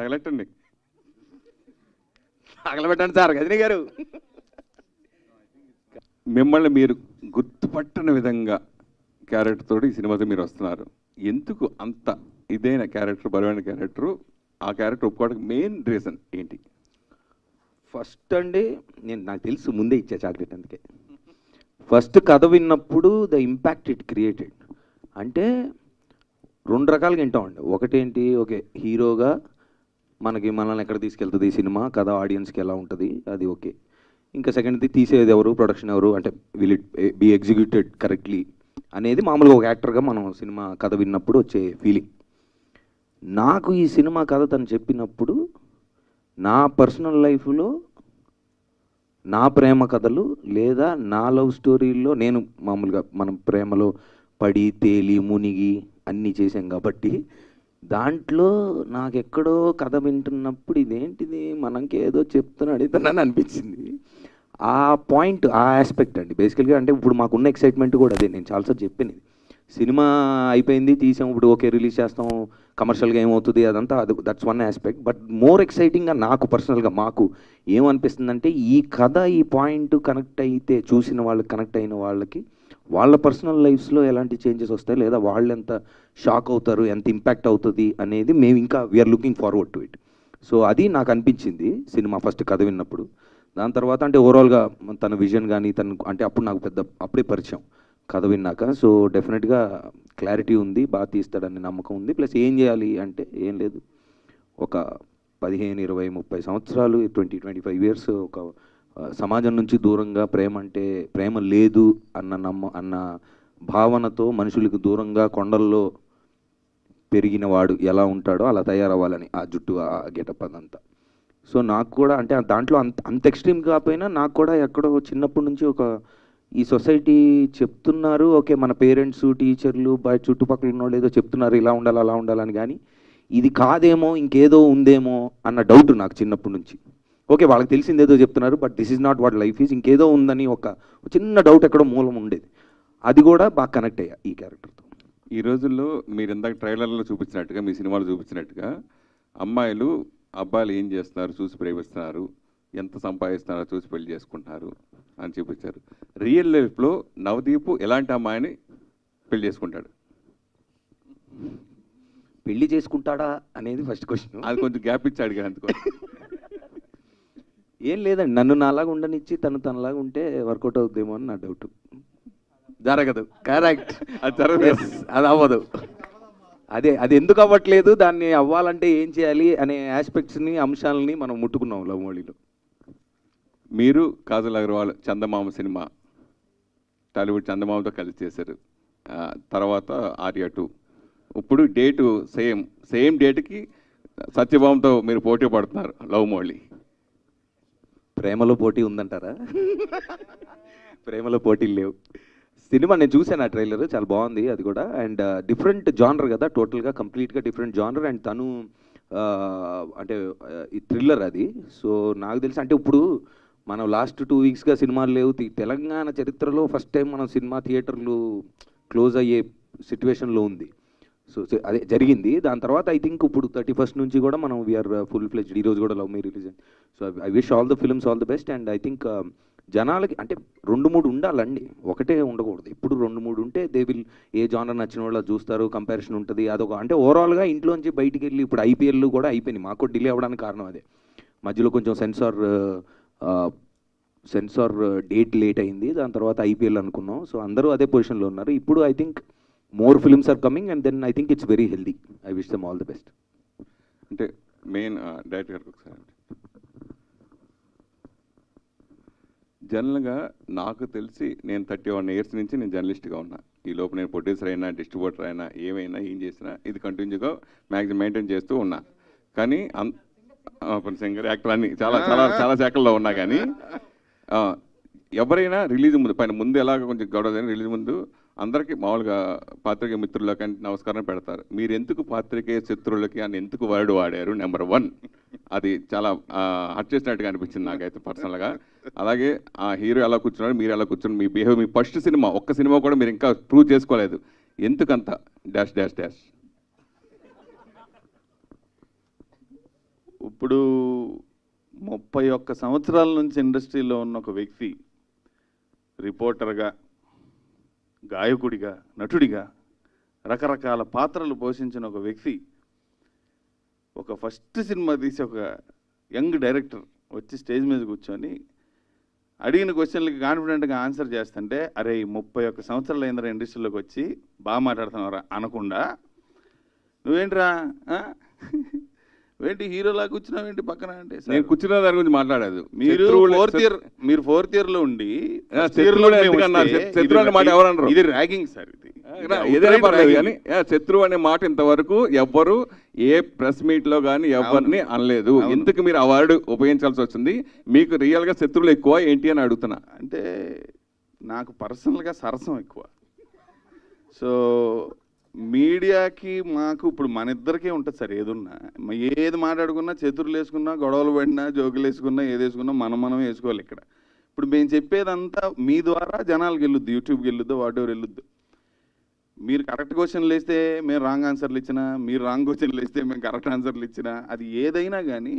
తగలెట్టండి. తగలబెట్టండి sir Ghajini గారు. మిమ్మల్ని మీరు గుర్తుపట్టని విధంగా క్యారెక్టర్ తోటి ఈ సినిమాతో మీరు వస్తున్నారు. ఎందుకు అంత ఇదైన క్యారెక్టర్ బలమైన క్యారెక్టర్? ఆ క్యారెక్టర్ ఒప్పుకోవడానికి మెయిన్ రీజన్ ఏంటి? ఫస్ట్ అండి నేను నాకు తెలుసు ముందే ఇచ్చా చాక్లెట్ అందుకే. ఫస్ట్ కథ విన్నప్పుడు ద ఇంపాక్ట్ ఇట్ క్రియేటెడ్. అంటే రెండు రకాలుగా వింటామండి. ఒకటేంటి ఓకే హీరోగా మనకి మనల్ని ఎక్కడ తీసుకెళ్తుంది ఈ సినిమా? కథ ఆడియన్స్కి ఎలా ఉంటుంది? అది ఓకే. ఇంకా సెకండ్ది తీసేది ఎవరు? ప్రొడక్షన్ ఎవరు? అంటే will it be executed correctly అనేది మామూలుగా ఒక యాక్టర్గా మనం సినిమా కథ విన్నప్పుడు వచ్చే ఫీలింగ్ నాకు ఈ సినిమా కథ తను చెప్పినప్పుడు నా పర్సనల్ లైఫ్లో నా ప్రేమ కథలు లేదా నా లవ్ స్టోరీల్లో నేను మామూలుగా మనం ప్రేమలో పడి తేలి మునిగి అన్నీ చేసాం కాబట్టి దాంట్లో నాకెక్కడో కథ వింటున్నప్పుడు ఇదేంటిది? మనకేదో చెప్తున్నాడు ఇతనని అనిపించింది. ఆ పాయింట్ ఆ ఆస్పెక్ట్ అండి. బేసికల్గా అంటే ఇప్పుడు మాకున్న ఎక్సైట్మెంట్ కూడా అదే. నేను చాలాసార్లు చెప్పినది. సినిమా అయిపోయింది తీసాం. ఇప్పుడు ఓకే రిలీజ్ చేస్తాం. కమర్షియల్గా ఏమవుతుంది? అదంతా అది that's one aspect but more ఎక్సైటింగ్గా నాకు పర్సనల్గా మాకు ఏమనిపిస్తుందంటే ఈ కథ ఈ పాయింట్ కనెక్ట్ అయితే చూసిన వాళ్ళకి కనెక్ట్ అయిన వాళ్ళకి వాళ్ళ పర్సనల్ లైఫ్స్లో ఎలాంటి చేంజెస్ వస్తాయి? లేదా వాళ్ళు ఎంత షాక్ అవుతారు? ఎంత ఇంపాక్ట్ అవుతుంది? అనేది మేము ఇంకా we're looking forward to it so అది నాకు అనిపించింది సినిమా ఫస్ట్ కథ విన్నప్పుడు. దాని తర్వాత అంటే ఓవరాల్గా తన విజన్ కానీ తన అంటే అప్పుడు నాకు పెద్ద అప్పుడే పరిచయం కథ విన్నాక. సో డెఫినెట్గా క్లారిటీ ఉంది బాగా తీస్తాడని నమ్మకం ఉంది. ప్లస్ ఏం చేయాలి అంటే ఏం లేదు. ఒక పదిహేను ఇరవై ముప్పై సంవత్సరాలు ట్వంటీ ట్వంటీ ఫైవ్ ఇయర్స్ ఒక సమాజం నుంచి దూరంగా ప్రేమ అంటే ప్రేమ లేదు అన్న నమ్మ అన్న భావనతో మనుషులకు దూరంగా కొండల్లో పెరిగిన వాడు ఎలా ఉంటాడో అలా తయారవ్వాలని ఆ జుట్టు ఆ గెటప్ అదంతా. సో నాకు కూడా అంటే దాంట్లో అంత అంత ఎక్స్ట్రీమ్ కాకపోయినా నాకు కూడా ఎక్కడో చిన్నప్పటి నుంచి ఒక ఈ సొసైటీ చెప్తున్నారు ఓకే మన పేరెంట్స్ టీచర్లు బయట చుట్టుపక్కల ఉన్న వాళ్ళు ఏదో చెప్తున్నారు ఇలా ఉండాలి అలా ఉండాలని కానీ ఇది కాదేమో ఇంకేదో ఉందేమో అన్న డౌట్ నాకు చిన్నప్పటి నుంచి. ఓకే వాళ్ళకి తెలిసిందేదో చెప్తున్నారు but this is not what life is. ఇంకేదో ఉందని ఒక చిన్న డౌట్ ఎక్కడో మూలం ఉండేది. అది కూడా బాగా కనెక్ట్ అయ్యా ఈ క్యారెక్టర్తో. ఈ రోజుల్లో మీరు ఇందాక ట్రైలర్లో చూపించినట్టుగా మీ సినిమాలో చూపించినట్టుగా అమ్మాయిలు అబ్బాయిలు ఏం చేస్తున్నారు చూసి ప్రేమిస్తున్నారు ఎంత సంపాదిస్తున్నారో చూసి పెళ్ళి చేసుకుంటున్నారు అని చూపించారు. రియల్ లైఫ్లో నవదీప్ ఎలాంటి అమ్మాయిని పెళ్ళి చేసుకుంటాడు? పెళ్ళి చేసుకుంటాడా అనేది ఫస్ట్ క్వశ్చన్ అది కొంచెం గ్యాప్ ఇచ్చి అడిగాను అందుకో. ఏం లేదండి. నన్ను నాలాగా ఉండనిచ్చి తను తనలాగా ఉంటే వర్కౌట్ అవుద్దేమో అని నా డౌట్. జరగదు. కరెక్ట్. అది జరగదు. అది అవ్వదు. అదే అది ఎందుకు అవ్వట్లేదు? దాన్ని అవ్వాలంటే ఏం చేయాలి అనే ఆస్పెక్ట్స్ని అంశాలని మనం ముట్టుకున్నాం లవ్ మోడీలో మీరు కాజల్ అగర్వాల్ చందమామ సినిమా టాలీవుడ్ చందమామతో కలిసి చేశారు. తర్వాత ఆర్య టూ. ఇప్పుడు డేటు సేమ్ సేమ్ డేట్కి సత్యభామతో మీరు పోటీ పడుతున్నారు లవ్ మోళి. ప్రేమలో పోటీ ఉందంటారా? ప్రేమలో పోటీలు లేవు. సినిమా నేను చూసాను ఆ ట్రైలర్ చాలా బాగుంది అది కూడా. అండ్ uh, డిఫరెంట్ జానర్ కదా టోటల్గా కంప్లీట్గా డిఫరెంట్ జానర్ అండ్ తను uh, అంటే uh, ఈ థ్రిల్లర్ అది. సో నాకు తెలిసి అంటే ఇప్పుడు మనం లాస్ట్ టూ వీక్స్గా సినిమాలు లేవు. తెలంగాణ చరిత్రలో ఫస్ట్ టైం మనం సినిమా థియేటర్లు క్లోజ్ అయ్యే సిచ్యువేషన్లో ఉంది. సో సో అదే జరిగింది. దాని తర్వాత ఐ థింక్ ఇప్పుడు థర్టీ ఫస్ట్ నుంచి కూడా మనం వీఆర్ ఫుల్ ఫ్లెజ్డ్ ఈ రోజు కూడా love me release so I wish all the films all the best and I think జనాలకి అంటే రెండు మూడు ఉండాలండి. ఒకటే ఉండకూడదు. ఇప్పుడు రెండు మూడు ఉంటే దే విల్ ఏ జానర్ నచ్చిన వాళ్ళు చూస్తారు కంపారిజన్ ఉంటుంది అదొక అంటే ఓవరాల్గా ఇంట్లోంచి బయటికి వెళ్ళి ఇప్పుడు ఐపీఎల్ కూడా అయిపోయినాయి. మాకు డిలే అవ్వడానికి కారణం అదే. మధ్యలో కొంచెం సెన్సార్ సెన్సార్ డేట్ లేట్ అయింది. దాని తర్వాత ఐపీఎల్ అనుకున్నాం. సో అందరూ అదే పొజిషన్లో ఉన్నారు. ఇప్పుడు I think more films are coming and then I think it's very healthy I wish them all the best అంటే మెయిన్ డైరెక్టర్ uh, గారికి ఒకసారి జనరల్గా నాకు తెలిసి నేను థర్టీ వన్ ఇయర్స్ నుంచి నేను జర్నలిస్ట్గా ఉన్నా. ఈ లోపు నేను ప్రొడ్యూసర్ అయినా డిస్ట్రిబ్యూటర్ అయినా ఏమైనా ఏం చేసినా ఇది కంటిన్యూగా మ్యాక్సిమం మెయింటైన్ చేస్తూ ఉన్నా. కానీ అన్ సింగర్ యాక్టర్ అన్ని చాలా చాలా చాలా శాఖల్లో ఉన్నా కానీ ఎవరైనా రిలీజ్ ముందు పైన ముందు ఎలాగ కొంచెం గొడవ రిలీజ్ ముందు అందరికీ మామూలుగా పాత్రికేయ మిత్రులకి అంటే నమస్కారం పెడతారు. మీరు ఎందుకు పాత్రికేయ శత్రువులకి అని ఎందుకు వర్డ్ వాడారు? నెంబర్ వన్ అది చాలా హట్ చేసినట్టుగా అనిపించింది నాకైతే పర్సనల్గా అలాగే ఆ హీరో ఎలా కూర్చున్నారు మీరు ఎలా కూర్చున్నారు మీ బిహేవ్ మీ ఫస్ట్ సినిమా ఒక్క సినిమా కూడా మీరు ఇంకా ప్రూవ్ చేసుకోలేదు. ఎందుకంత? డాష్ డాష్ డాష్ ఇప్పుడు ముప్పై ఒక్క సంవత్సరాల నుంచి ఇండస్ట్రీలో ఉన్న ఒక వ్యక్తి రిపోర్టర్గా గాయకుడిగా నటుడిగా రకరకాల పాత్రలు పోషించిన ఒక వ్యక్తి ఒక ఫస్ట్ సినిమా తీసి ఒక యంగ్ డైరెక్టర్ వచ్చి స్టేజ్ మీద కూర్చొని అడిగిన క్వశ్చన్లకి కాన్ఫిడెంట్గా ఆన్సర్ చేస్తుంటే అరే ఈ ముప్పై ఒక్క సంవత్సరాలు అయిందిరా ఇండస్ట్రీలోకి వచ్చి బాగా మాట్లాడుతున్నారా అనకుండా నువ్వేంట్రా ఏంటి హీరోలా కూర్చున్నావు ఏంటి పక్కన అంటే "సార్, నేను కూర్చున్న దాని గురించి మాట్లాడదు మీరు ఫోర్త్ ఇయర్ మీరు ఫోర్త్ ఇయర్లో ఉండి శత్రువు అనే మాట ఇది- ఎవరు అనరు? ఇది ర్యాగింగ్ సార్ ఇది. ఏదైనా పర్లేదు. కానీ శత్రువు అనే మాట ఇంతవరకు ఎవ్వరు ఏ ప్రెస్ మీట్లో కానీ ఎవరిని అనలేదు. ఎందుకు మీరు అవార్డు ఉపయోగించాల్సి వచ్చింది. మీకు రియల్గా శత్రువులు ఎక్కువ ఏంటి అని అడుగుతున్నా. అంటే నాకు పర్సనల్గా సరసం ఎక్కువ. సో మీడియాకి మాకు ఇప్పుడు మన ఇద్దరికే ఉంటుంది సార్ ఏదున్నా. ఏది మాట్లాడుకున్నా చతురులు వేసుకున్నా గొడవలు పడినా జోకులు వేసుకున్నా ఏది వేసుకున్నా మనం మనం వేసుకోవాలి ఇక్కడ. ఇప్పుడు మేము చెప్పేదంతా మీ ద్వారా జనాలకు వెళ్ళొద్దు యూట్యూబ్కి వెళ్ళొద్దు వాట్ వెళ్ళొద్దు. మీరు కరెక్ట్ క్వశ్చన్లు వేస్తే మేము రాంగ్ ఆన్సర్లు ఇచ్చినా మీరు రాంగ్ క్వశ్చన్లు వేస్తే మేము కరెక్ట్ ఆన్సర్లు ఇచ్చినా అది ఏదైనా కానీ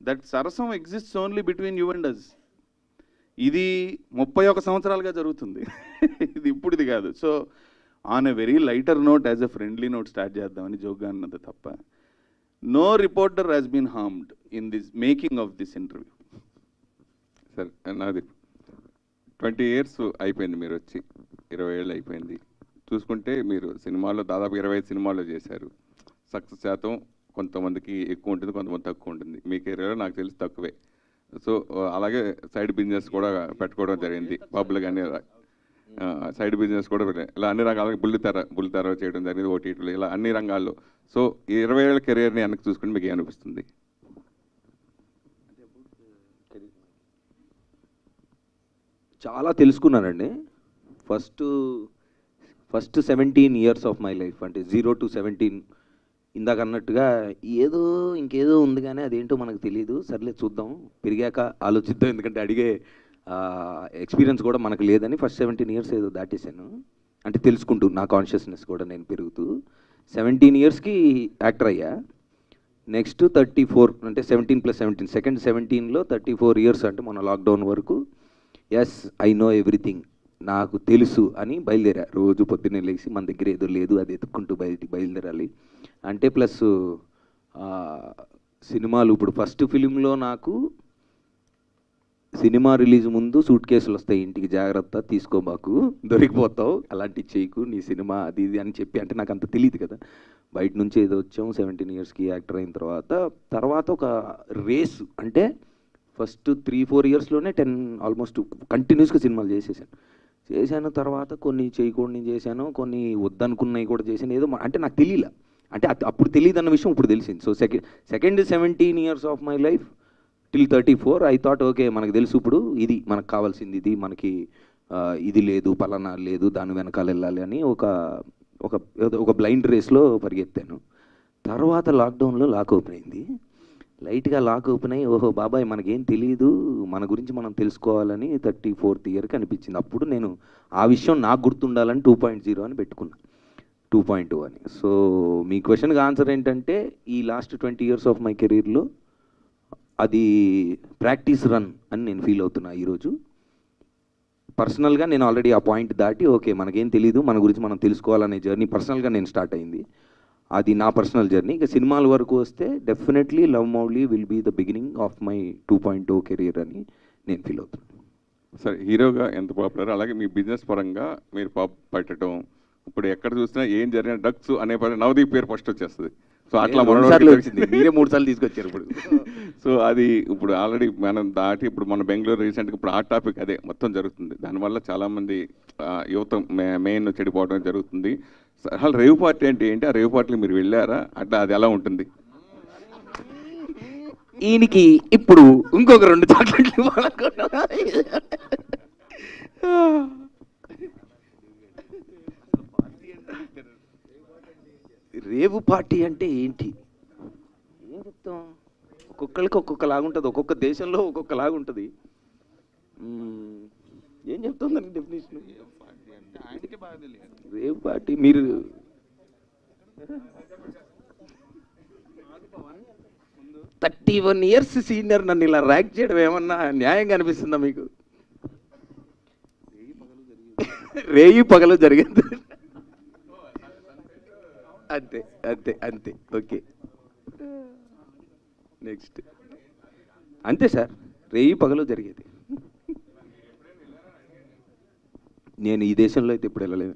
దట్ సరసం exist only between you and us ఇది ముప్పై ఒక సంవత్సరాలుగా జరుగుతుంది. ఇది ఇప్పుడు ఇది కాదు. So on a very lighter note as a friendly note start చేద్దామని జోక్గా అన్నది తప్ప no reporter has been harmed in this making of this interview సరే నాది ట్వంటీ ఇయర్స్ అయిపోయింది మీరు వచ్చి ఇరవై ఏళ్ళు అయిపోయింది. చూసుకుంటే మీరు సినిమాల్లో దాదాపు ఇరవై ఐదు సినిమాల్లో చేశారు. సక్సెస్ శాతం కొంతమందికి ఎక్కువ ఉంటుంది కొంతమంది తక్కువ ఉంటుంది. మీ కెరీర్లో నాకు తెలిసి తక్కువే. సో అలాగే సైడ్ బిజినెస్ కూడా పెట్టుకోవడం జరిగింది. పబ్లు కానీ సైడ్ బిజినెస్ కూడా ఇలా అన్ని రకాలుగా బుల్లితెర బుల్లితెర చేయడం జరిగింది ఓటీటీలు ఇలా అన్ని రంగాల్లో. సో ఈ ఇరవై ఏళ్ళ కెరీర్ని వెనక్కి చూసుకుని మీకు ఏమనిపిస్తుంది చాలా తెలుసుకున్నానండి. First first seventeen years of my life అంటే జీరో టు సెవెంటీన్ ఇందాక అన్నట్టుగా ఏదో ఇంకేదో ఉంది కానీ అదేంటో మనకు తెలియదు సర్లే చూద్దాం. పెరిగాక ఆలోచిద్దాం ఎందుకంటే అడిగే ఎక్స్పీరియన్స్ కూడా మనకు లేదని ఫస్ట్ సెవెంటీన్ ఇయర్స్ ఏదో దాటేశాను. అంటే తెలుసుకుంటూ నా కాన్షియస్నెస్ కూడా నేను పెరుగుతూ సెవెంటీన్ ఇయర్స్కి యాక్టర్ అయ్యా. నెక్స్ట్ థర్టీ ఫోర్ అంటే సెవెంటీన్ ప్లస్ సెవెంటీన్ సెకండ్ సెవెంటీన్లో థర్టీ ఫోర్ ఇయర్స్ అంటే మన లాక్డౌన్ వరకు ఎస్ ఐ నో ఎవ్రీథింగ్ నాకు తెలుసు అని బయలుదేరా. రోజు పొద్దున్నే లేచి మన దగ్గర ఏదో లేదు అది ఎత్తుక్కుంటూ బయటికి బయలుదేరాలి. అంటే ప్లస్ సినిమాలు ఇప్పుడు ఫస్ట్ ఫిలింలో నాకు సినిమా రిలీజ్ ముందు సూట్ కేసులు వస్తాయి. ఇంటికి జాగ్రత్త తీసుకోబాకు దొరికిపోతావు. అలాంటివి చేయకు నీ సినిమా అది ఇది అని చెప్పి అంటే నాకు అంత తెలియదు కదా. బయట నుంచి ఏదో వచ్చాం. సెవెంటీన్ ఇయర్స్కి యాక్టర్ అయిన తర్వాత. తర్వాత ఒక రేస్ అంటే ఫస్ట్ త్రీ ఫోర్ ఇయర్స్లోనే టెన్ ఆల్మోస్ట్ కంటిన్యూస్గా సినిమాలు చేసేసాను. చేశాను తర్వాత కొన్ని చేయకూడని చేశాను. కొన్ని వద్దనుకున్నవి కూడా చేశాను. ఏదో అంటే నాకు తెలియలే అంటే అత- అప్పుడు తెలియదు అన్న విషయం ఇప్పుడు తెలిసింది. So second second seventeen years of my life till thirty four I thought okay మనకు తెలుసు ఇప్పుడు ఇది మనకు కావాల్సింది ఇది మనకి ఇది లేదు పలానా లేదు దాని వెనకాల వెళ్ళాలి అని ఒక ఒక ఒక బ్లైండ్ రేస్లో పరిగెత్తాను. తర్వాత లాక్డౌన్లో లాక్ ఓపెన్ అయింది. లైట్గా లాక్ ఓపెన్ అయ్యి ఓహో బాబాయ్ మనకేం తెలియదు మన గురించి మనం తెలుసుకోవాలని థర్టీ ఫోర్త్ ఇయర్కి అనిపించింది. అప్పుడు నేను ఆ విషయం నాకు గుర్తుండాలని టూ పాయింట్ జీరో అని పెట్టుకున్నా. టూ పాయింట్ టూ అని సో మీ క్వశ్చన్కి ఆన్సర్ ఏంటంటే ఈ last twenty years of my కెరీర్లో అది ప్రాక్టీస్ రన్ అని నేను ఫీల్ అవుతున్నా ఈరోజు. పర్సనల్గా నేను ఆల్రెడీ ఆ పాయింట్ దాటి ఓకే మనకేం తెలియదు మన గురించి మనం తెలుసుకోవాలనే జర్నీ పర్సనల్గా నేను స్టార్ట్ అయింది. అది నా పర్సనల్ జర్నీ. ఇక సినిమాల వరకు వస్తే definitely love Mouli will be the beginning of my two point two career అని నేను ఫీల్ అవుతున్నాను సరే హీరోగా ఎంత పాపులర్? అలాగే మీ బిజినెస్ పరంగా మీరు పాప్ పెట్టడం ఇప్పుడు ఎక్కడ చూసినా ఏం జరిగిన డక్స్ అనే పని నవదీప్ పేరు ఫస్ట్ వచ్చేస్తుంది. సో అట్లా. వచ్చింది. మీరే మూడు సార్లు తీసుకొచ్చారు ఇప్పుడు. సో అది ఇప్పుడు ఆల్రెడీ మనం దాటి ఇప్పుడు మన బెంగళూరు రీసెంట్గా ఇప్పుడు ఆ టాపిక్ అదే మొత్తం జరుగుతుంది. దానివల్ల చాలామంది యువత మెయిన్ చెడిపోవడం జరుగుతుంది. అసలు రేవ్ పార్టీ అంటే ఏంటి? ఆ రేవ్ పార్టీకి మీరు వెళ్ళారా? అట్లా అది ఎలా ఉంటుంది? ఈయనకి ఇప్పుడు ఇంకొక రెండు చాక్లెట్లు ఇవ్వాలనుకున్నా రేవు పార్టీ అంటే ఏంటి? ఏం చెప్తాం? ఒక్కొక్కరికి ఒక్కొక్క లాగుంటుంది ఒక్కొక్క దేశంలో ఒక్కొక్క లాగుంటుంది మ్మ్. ఏం చెప్తాం దానికి డెఫినేషన్ రేవు పార్టీ మీరు థర్టీ వన్ ఇయర్స్ సీనియర్ నన్ను ఇలా ర్యాంక్ చేయడం ఏమన్నా న్యాయంగా అనిపిస్తుందా మీకు? రేయి పగలు జరిగింది. అంతే అంతే అంతే. ఓకే. నెక్స్ట్. అంతే సార్. రేయి పగలు జరిగేది. నేను ఈ దేశంలో అయితే ఇప్పుడు వెళ్ళలేదు?